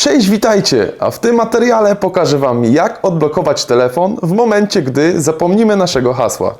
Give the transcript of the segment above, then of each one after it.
Cześć, witajcie! A w tym materiale pokażę Wam, jak odblokować telefon w momencie, gdy zapomnimy naszego hasła.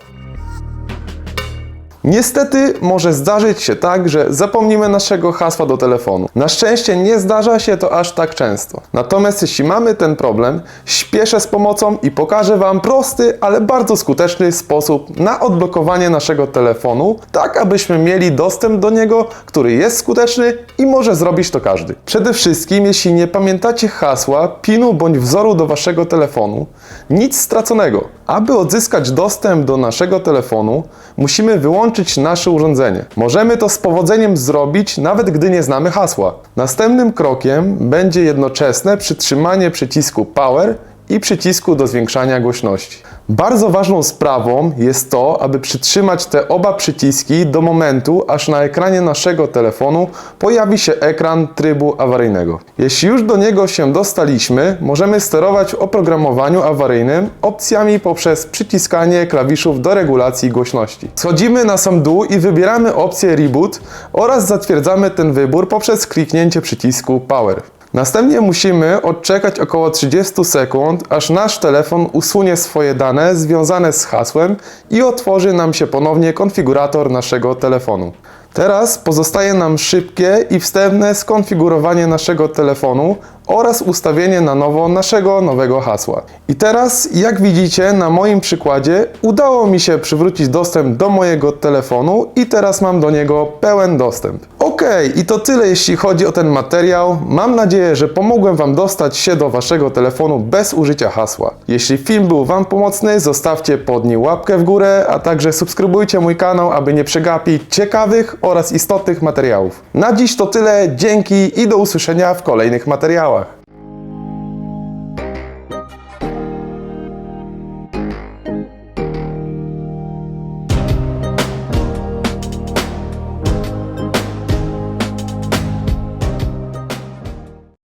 Niestety może zdarzyć się tak, że zapomnimy naszego hasła do telefonu. Na szczęście nie zdarza się to aż tak często. Natomiast jeśli mamy ten problem, śpieszę z pomocą i pokażę Wam prosty, ale bardzo skuteczny sposób na odblokowanie naszego telefonu, tak abyśmy mieli dostęp do niego, który jest skuteczny i może zrobić to każdy. Przede wszystkim, jeśli nie pamiętacie hasła, pinu bądź wzoru do Waszego telefonu, nic straconego. Aby odzyskać dostęp do naszego telefonu, musimy wyłączyć nasze urządzenie. Możemy to z powodzeniem zrobić, nawet gdy nie znamy hasła. Następnym krokiem będzie jednoczesne przytrzymanie przycisku Power i przycisku do zwiększania głośności. Bardzo ważną sprawą jest to, aby przytrzymać te oba przyciski do momentu, aż na ekranie naszego telefonu pojawi się ekran trybu awaryjnego. Jeśli już do niego się dostaliśmy, możemy sterować w oprogramowaniu awaryjnym opcjami poprzez przyciskanie klawiszów do regulacji głośności. Schodzimy na sam dół i wybieramy opcję Reboot oraz zatwierdzamy ten wybór poprzez kliknięcie przycisku Power. Następnie musimy odczekać około 30 sekund, aż nasz telefon usunie swoje dane związane z hasłem i otworzy nam się ponownie konfigurator naszego telefonu. Teraz pozostaje nam szybkie i wstępne skonfigurowanie naszego telefonu oraz ustawienie na nowo naszego nowego hasła. I teraz, jak widzicie na moim przykładzie, udało mi się przywrócić dostęp do mojego telefonu i teraz mam do niego pełen dostęp. Ok, i to tyle jeśli chodzi o ten materiał. Mam nadzieję, że pomogłem Wam dostać się do Waszego telefonu bez użycia hasła. Jeśli film był Wam pomocny, zostawcie pod nim łapkę w górę, a także subskrybujcie mój kanał, aby nie przegapić ciekawych oraz istotnych materiałów. Na dziś to tyle, dzięki i do usłyszenia w kolejnych materiałach.